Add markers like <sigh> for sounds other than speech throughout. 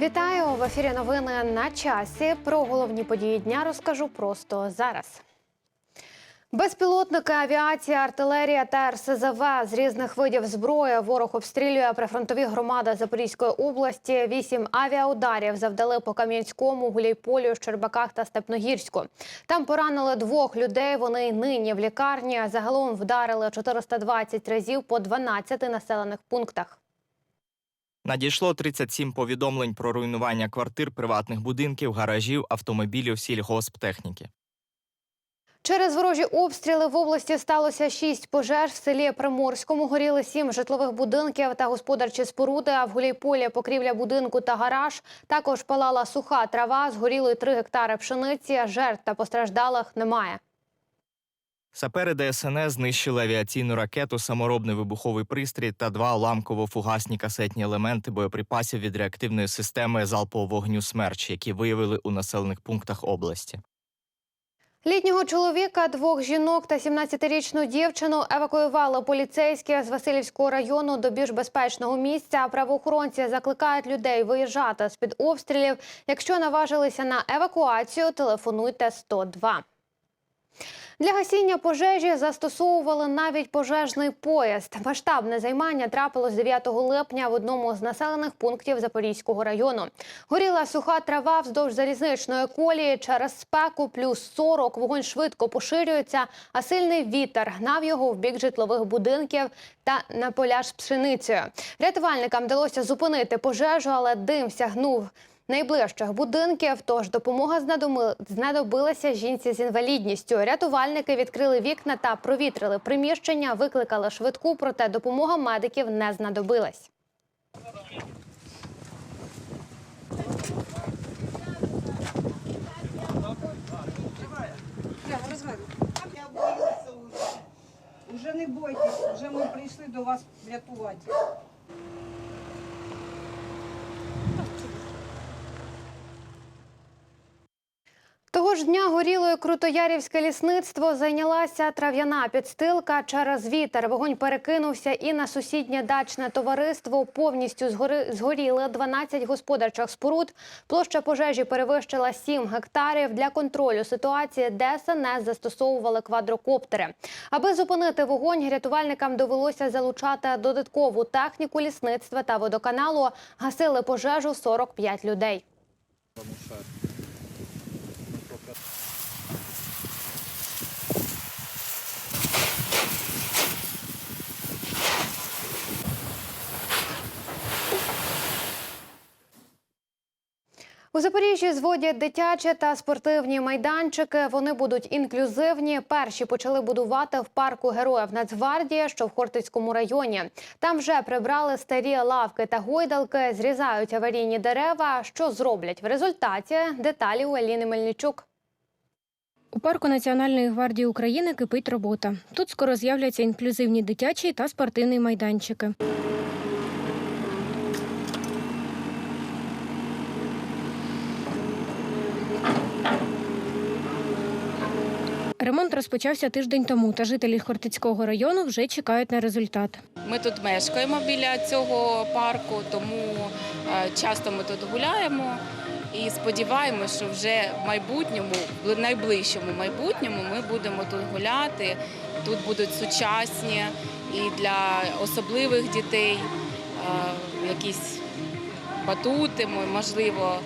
Вітаю в ефірі. Новини на часі. Про головні події дня розкажу просто зараз. Безпілотники, авіація, артилерія та РСЗВ з різних видів зброї ворог обстрілює прифронтові громади Запорізької області. Вісім авіаударів завдали по Кам'янському, Гуляйполю, Щербаках та Степногірську. Там поранили двох людей. Вони й нині в лікарні. Загалом вдарили 420 разів по 12 населених пунктах. Надійшло 37 повідомлень про руйнування квартир, приватних будинків, гаражів, автомобілів, сільгосптехніки. Через ворожі обстріли в області сталося шість пожеж. В селі Приморському горіли сім житлових будинків та господарчі споруди. А в Гуляйполі покрівля будинку та гараж. Також палала суха трава, згоріли три гектари пшениці. Жертв та постраждалих немає. Сапери ДСНС знищили авіаційну ракету, саморобний вибуховий пристрій та два уламково-фугасні касетні елементи боєприпасів від реактивної системи залпового вогню «Смерч», які виявили у населених пунктах області. Літнього чоловіка, двох жінок та 17-річну дівчину евакуювали поліцейські з Васильівського району до більш безпечного місця. Правоохоронці закликають людей виїжджати з під обстрілів. Якщо наважилися на евакуацію, телефонуйте 102. Для гасіння пожежі застосовували навіть пожежний поїзд. Масштабне займання трапилось 9 липня в одному з населених пунктів Запорізького району. Горіла суха трава вздовж залізничної колії. Через спеку плюс 40 вогонь швидко поширюється, а сильний вітер гнав його в бік житлових будинків та на поля з пшеницею. Рятувальникам вдалося зупинити пожежу, але дим сягнув найближчих будинків. Тож допомога знадобилася жінці з інвалідністю. Рятувальники відкрили вікна та провітрили приміщення, викликали швидку, проте допомога медиків не знадобилась. Уже не бойтесь, вже ми прийшли до вас врятувати. Того ж дня горілою Крутоярівське лісництво зайнялася трав'яна підстилка через вітер. Вогонь перекинувся і на сусіднє дачне товариство. Повністю згори... згоріли 12 господарчих споруд. Площа пожежі перевищила 7 гектарів. Для контролю ситуації ДСНС застосовували квадрокоптери. Аби зупинити вогонь, рятувальникам довелося залучати додаткову техніку лісництва та водоканалу. Гасили пожежу 45 людей. У Запоріжжі зводять дитячі та спортивні майданчики. Вони будуть інклюзивні. Перші почали будувати в парку героїв Нацгвардії, що в Хортицькому районі. Там вже прибрали старі лавки та гойдалки, зрізають аварійні дерева. Що зроблять в результаті? Деталі у Аліни Мельничук. У парку Національної гвардії України кипить робота. Тут скоро з'являться інклюзивні дитячі та спортивні майданчики. Ремонт розпочався тиждень тому, та жителі Хортицького району вже чекають на результат. Ми тут мешкаємо біля цього парку, тому е, часто ми тут гуляємо і сподіваємося, що вже в майбутньому, в найближчому майбутньому, ми будемо тут гуляти. Тут будуть сучасні і для особливих дітей е, якісь батути, можливо,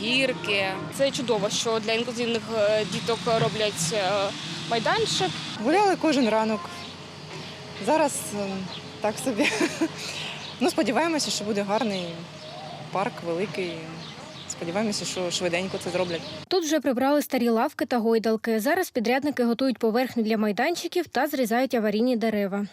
гірки. Це чудово, що для інклюзивних е, діток роблять майданчик. Гуляли кожен ранок. Зараз ем, так собі. Ну, сподіваємося, що буде гарний парк, великий. Сподіваємося, що швиденько це зроблять. Тут вже прибрали старі лавки та гойдалки. Зараз підрядники готують поверхню для майданчиків та зрізають аварійні дерева.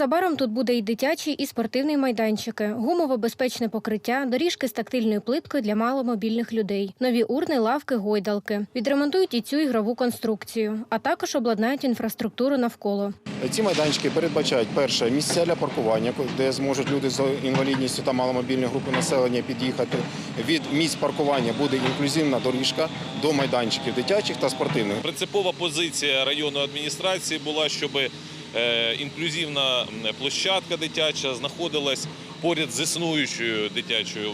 Незабаром тут буде і дитячий, і спортивний майданчики, гумово-безпечне покриття, доріжки з тактильною плиткою для маломобільних людей, нові урни, лавки, гойдалки. Відремонтують і цю ігрову конструкцію, а також обладнають інфраструктуру навколо. Ці майданчики передбачають перше місця для паркування, де зможуть люди з інвалідністю та маломобільні групи населення під'їхати. Від місць паркування буде інклюзивна доріжка до майданчиків дитячих та спортивних. Принципова позиція районної адміністрації була, щоб е, інклюзивна площадка дитяча знаходилась поряд з існуючою дитячою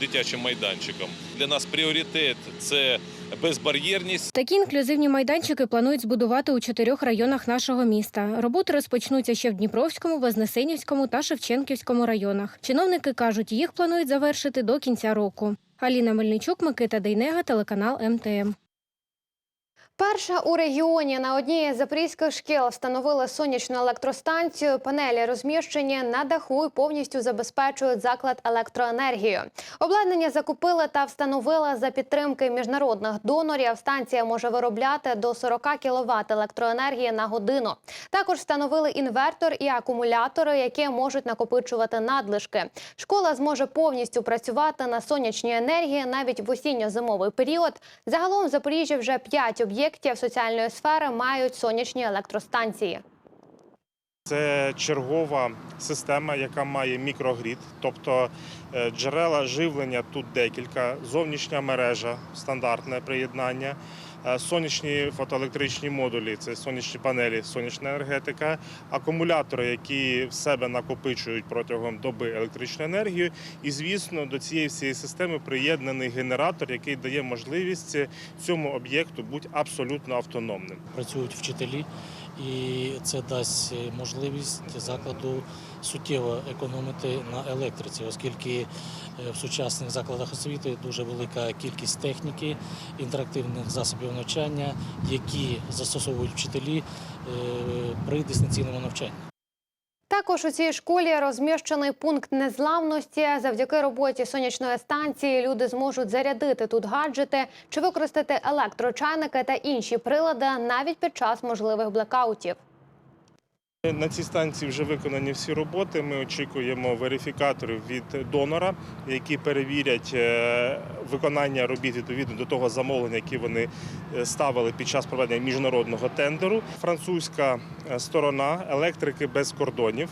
дитячим майданчиком. Для нас пріоритет це безбар'єрність. Такі інклюзивні майданчики планують збудувати у чотирьох районах нашого міста. Роботи розпочнуться ще в Дніпровському, Вознесенівському та Шевченківському районах. Чиновники кажуть, їх планують завершити до кінця року. Аліна Мельничук, Микита Дейнега, телеканал МТМ. Перша у регіоні на одній із запорізьких шкіл встановили сонячну електростанцію. Панелі розміщені на даху і повністю забезпечують заклад електроенергією. Обладнання закупили та встановили за підтримки міжнародних донорів. Станція може виробляти до 40 кВт електроенергії на годину. Також встановили інвертор і акумулятори, які можуть накопичувати надлишки. Школа зможе повністю працювати на сонячній енергії навіть в осінньо-зимовий період. Загалом в Запоріжжі вже 5 об'єктів соціальної сфери мають сонячні електростанції. Це чергова система, яка має мікрогрід, тобто е, джерела живлення тут декілька, зовнішня мережа, стандартне приєднання, сонячні фотоелектричні модулі, це сонячні панелі, сонячна енергетика, акумулятори, які в себе накопичують протягом доби електричну енергію. І, звісно, до цієї всієї системи приєднаний генератор, який дає можливість цьому об'єкту бути абсолютно автономним. працюють вчителі, і це дасть можливість закладу суттєво економити на електриці, оскільки е, в сучасних закладах освіти дуже велика кількість техніки, інтерактивних засобів навчання, які застосовують вчителі е, при дистанційному навчанні. Також у цій школі розміщений пункт незламності. Завдяки роботі сонячної станції люди зможуть зарядити тут гаджети чи використати електрочайники та інші прилади навіть під час можливих блекаутів. На цій станції вже виконані всі роботи. Ми очікуємо верифікаторів від донора, які перевірять е, виконання робіт відповідно до того замовлення, яке вони е, ставили під час проведення міжнародного тендеру. Французька е, сторона електрики без кордонів,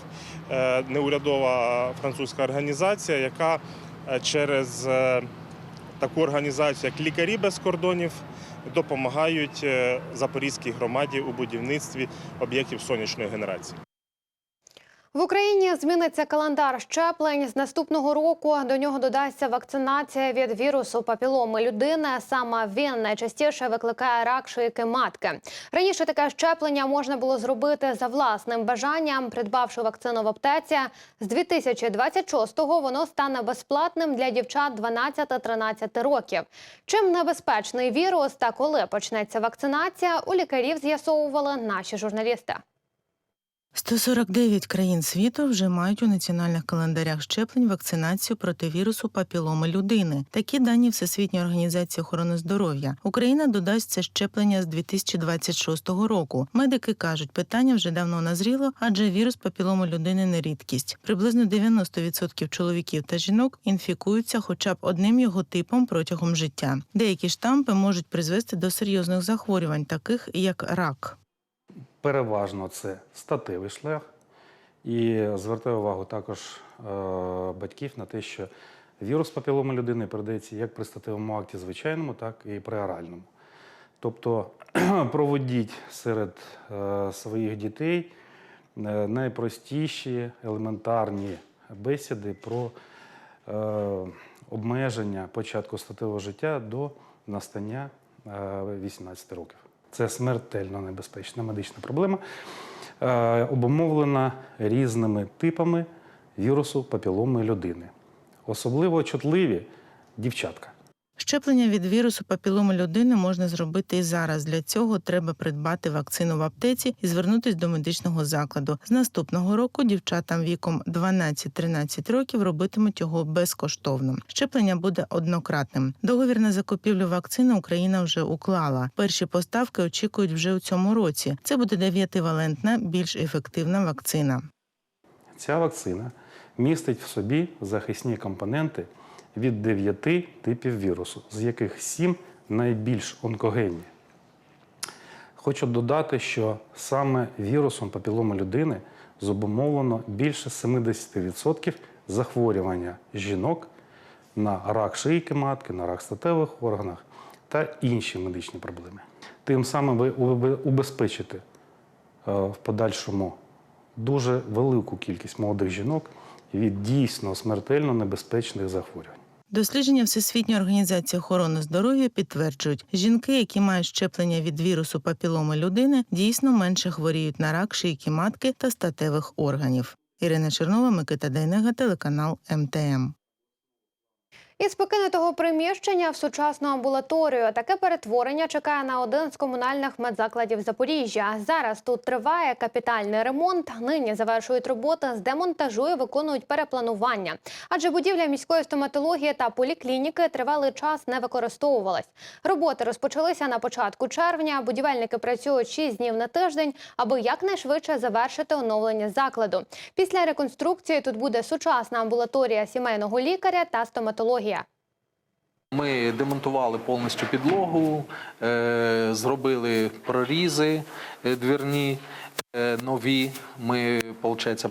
неурядова французька організація, яка через таку організацію, як лікарі без кордонів, допомагають е, запорізькій громаді у будівництві об'єктів сонячної генерації. В Україні зміниться календар щеплень. З наступного року до нього додасться вакцинація від вірусу папіломи людини. Саме він найчастіше викликає рак шийки матки. Раніше таке щеплення можна було зробити за власним бажанням, придбавши вакцину в аптеці. З 2026-го воно стане безплатним для дівчат 12-13 років. Чим небезпечний вірус та коли почнеться вакцинація, у лікарів з'ясовували наші журналісти. 149 країн світу вже мають у національних календарях щеплень вакцинацію проти вірусу папіломи людини. Такі дані Всесвітньої організації охорони здоров'я. Україна додасть це щеплення з 2026 року. Медики кажуть, питання вже давно назріло, адже вірус папіломи людини не рідкість. Приблизно 90% чоловіків та жінок інфікуються хоча б одним його типом протягом життя. Деякі штампи можуть призвести до серйозних захворювань, таких як рак. Переважно це статевий шлях. І звертаю увагу також е, батьків на те, що вірус папіломи людини передається як при статевому акті звичайному, так і при оральному. Тобто <clears throat> проводіть серед е, своїх дітей е, найпростіші елементарні бесіди про обмеження початку статевого життя до настання е, 18 років. Це смертельно небезпечна медична проблема, е, обумовлена різними типами вірусу папіломи людини. Особливо чутливі дівчатка. Щеплення від вірусу папіломи людини можна зробити і зараз. Для цього треба придбати вакцину в аптеці і звернутися до медичного закладу. З наступного року дівчатам віком 12-13 років робитимуть його безкоштовно. Щеплення буде однократним. Договір на закупівлю вакцини Україна вже уклала. Перші поставки очікують вже у цьому році. Це буде дев'ятивалентна, більш ефективна вакцина. Ця вакцина містить в собі захисні компоненти від 9 типів вірусу, з яких 7 найбільш онкогенні. Хочу додати, що саме вірусом папіломи людини зобумовлено більше 70% захворювання жінок на рак шийки матки, на рак статевих органах та інші медичні проблеми. Тим самим ви убезпечите е, в подальшому дуже велику кількість молодих жінок від дійсно смертельно небезпечних захворювань. Дослідження Всесвітньої організації охорони здоров'я підтверджують, жінки, які мають щеплення від вірусу папіломи людини, дійсно менше хворіють на рак шийки матки та статевих органів. Ірина Чернова, Микита Дейнега, телеканал МТМ. Із покинутого приміщення в сучасну амбулаторію таке перетворення чекає на один з комунальних медзакладів Запоріжжя. Зараз тут триває капітальний ремонт. Нині завершують роботи з демонтажу і виконують перепланування. Адже будівля міської стоматології та поліклініки тривалий час не використовувалась. Роботи розпочалися на початку червня. Будівельники працюють 6 днів на тиждень, аби якнайшвидше завершити оновлення закладу. Після реконструкції тут буде сучасна амбулаторія сімейного лікаря та стоматологія. Ми демонтували повністю підлогу, е, зробили прорізи е, двірні нові. Ми, виходить,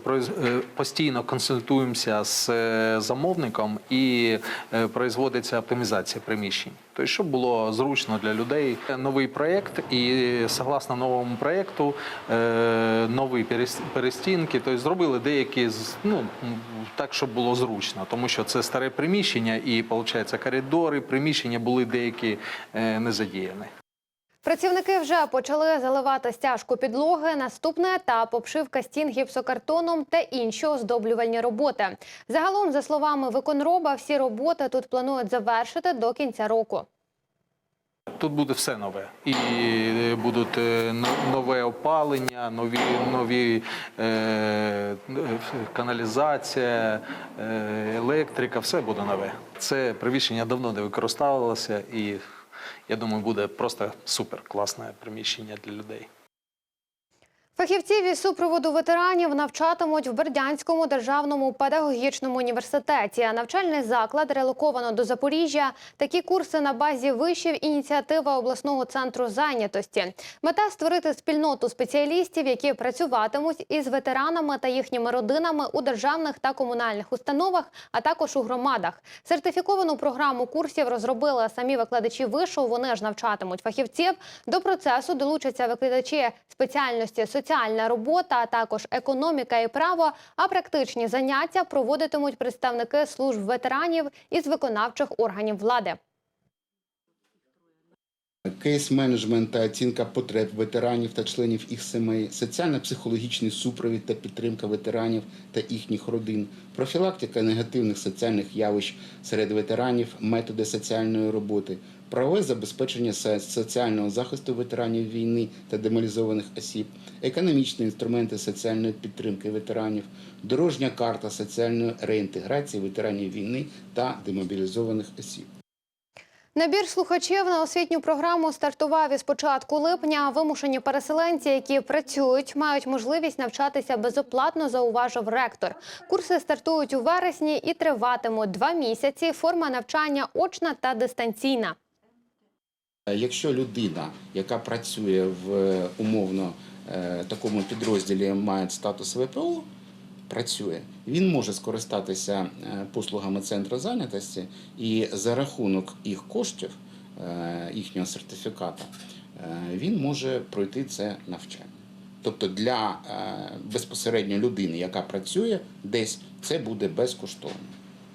постійно консультуємося з е, замовником і е, производиться оптимізація приміщень. Тобто, щоб було зручно для людей. Новий проєкт, і согласно новому проєкту, е, нові перес- перестінки, тобто зробили деякі ну, так, щоб було зручно, тому що це старе приміщення, і виходить, коридори, приміщення були деякі е, не задіяні. Працівники вже почали заливати стяжку підлоги. Наступний етап обшивка стін гіпсокартоном та інші оздоблювальні роботи. Загалом, за словами виконроба, всі роботи тут планують завершити до кінця року. Тут буде все нове. І будуть е, нове опалення, нові, нові е, каналізація, е, електрика, все буде нове. Це приміщення давно не використовувалося і я думаю, буде просто супер класне приміщення для людей. Фахівців із супроводу ветеранів навчатимуть в Бердянському державному педагогічному університеті. Навчальний заклад релоковано до Запоріжжя. Такі курси на базі вишів ініціатива обласного центру зайнятості. Мета створити спільноту спеціалістів, які працюватимуть із ветеранами та їхніми родинами у державних та комунальних установах, а також у громадах. Сертифіковану програму курсів розробили самі викладачі вишу. Вони ж навчатимуть фахівців. До процесу долучаться викладачі спеціальності соціальна робота, а також економіка і право. А практичні заняття проводитимуть представники служб ветеранів із виконавчих органів влади. Кейс-менеджмент та оцінка потреб ветеранів та членів їх сімей, соціально-психологічний супровід та підтримка ветеранів та їхніх родин, профілактика негативних соціальних явищ серед ветеранів, методи соціальної роботи, правове забезпечення соціального захисту ветеранів війни та демобілізованих осіб, економічні інструменти соціальної підтримки ветеранів, дорожня карта соціальної реінтеграції ветеранів війни та демобілізованих осіб. Набір слухачів на освітню програму стартував із початку липня. Вимушені переселенці, які працюють, мають можливість навчатися безоплатно, зауважив ректор. Курси стартують у вересні і триватимуть два місяці. Форма навчання очна та дистанційна. Якщо людина, яка працює в умовно е, такому підрозділі, має статус ВПО, працює, він може скористатися е, послугами центру зайнятості і за рахунок їх коштів, е, їхнього сертифіката, е, він може пройти це навчання. Тобто для безпосередньо людини, яка працює десь, це буде безкоштовно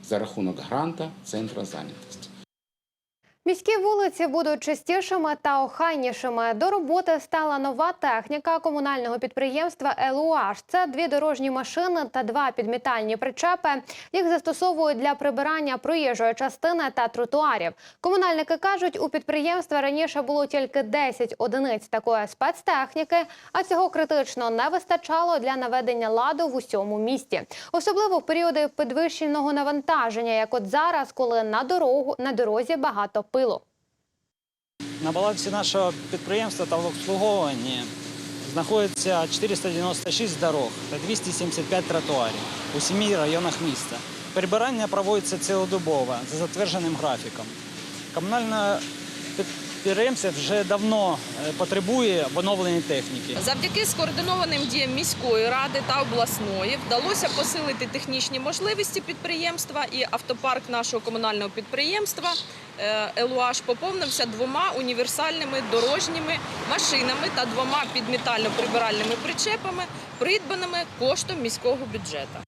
за рахунок гранта центру зайнятості. Міські вулиці будуть чистішими та охайнішими. До роботи стала нова техніка комунального підприємства «Елуаш». Це дві дорожні машини та два підмітальні причепи. Їх застосовують для прибирання проїжджої частини та тротуарів. Комунальники кажуть, у підприємства раніше було тільки 10 одиниць такої спецтехніки, а цього критично не вистачало для наведення ладу в усьому місті. Особливо в періоди підвищеного навантаження, як от зараз, коли на дорогу на дорозі багато пилу. На балансі нашого підприємства та в обслуговуванні знаходиться 496 дорог та 275 тротуарів у семи районах міста. Прибирання проводиться цілодобово за затвердженим графіком. Комунальне підприємство вже давно е, потребує оновлення техніки. Завдяки скоординованим діям міської ради та обласної вдалося посилити технічні можливості підприємства і автопарк нашого комунального підприємства Елуаш поповнився двома універсальними дорожніми машинами та двома підмітально-прибиральними причепами, придбаними коштом міського бюджету.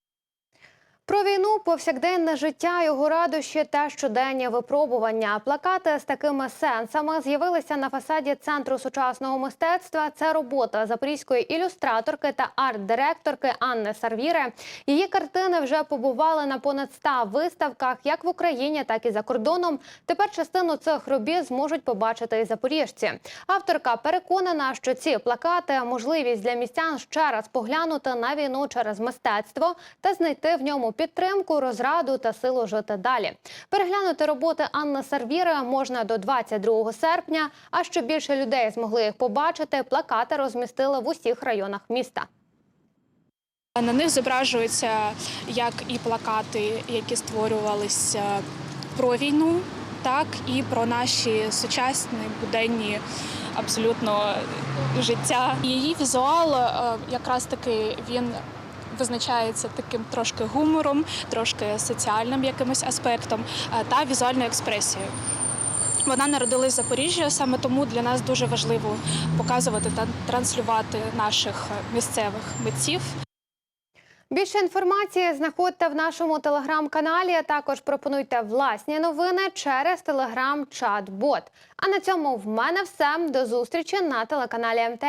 Про війну, повсякденне життя, його радощі та щоденні випробування. Плакати з такими сенсами з'явилися на фасаді центру сучасного мистецтва. Це робота запорізької ілюстраторки та арт-директорки Анни Сарвіри. Її картини вже побували на понад 100 виставках, як в Україні, так і за кордоном. Тепер частину цих робіт зможуть побачити і запоріжці. Авторка переконана, що ці плакати можливість для містян ще раз поглянути на війну через мистецтво та знайти в ньому підтримку, розраду та силу жити далі. Переглянути роботи Анни Сарвіри можна до 22 серпня. А щоб більше людей змогли їх побачити, плакати розмістили в усіх районах міста. На них зображуються як і плакати, які створювалися про війну, так і про наші сучасні буденні абсолютно життя. Її візуал е, якраз таки він визначається таким трошки гумором, трошки соціальним якимось аспектом е, та візуальною експресією. Вона народилась в Запоріжжі, саме тому для нас дуже важливо показувати та транслювати наших е, місцевих митців. Більше інформації знаходьте в нашому телеграм-каналі. а Також пропонуйте власні новини через телеграм-чат-бот. А на цьому в мене все. До зустрічі на телеканалі МТМ.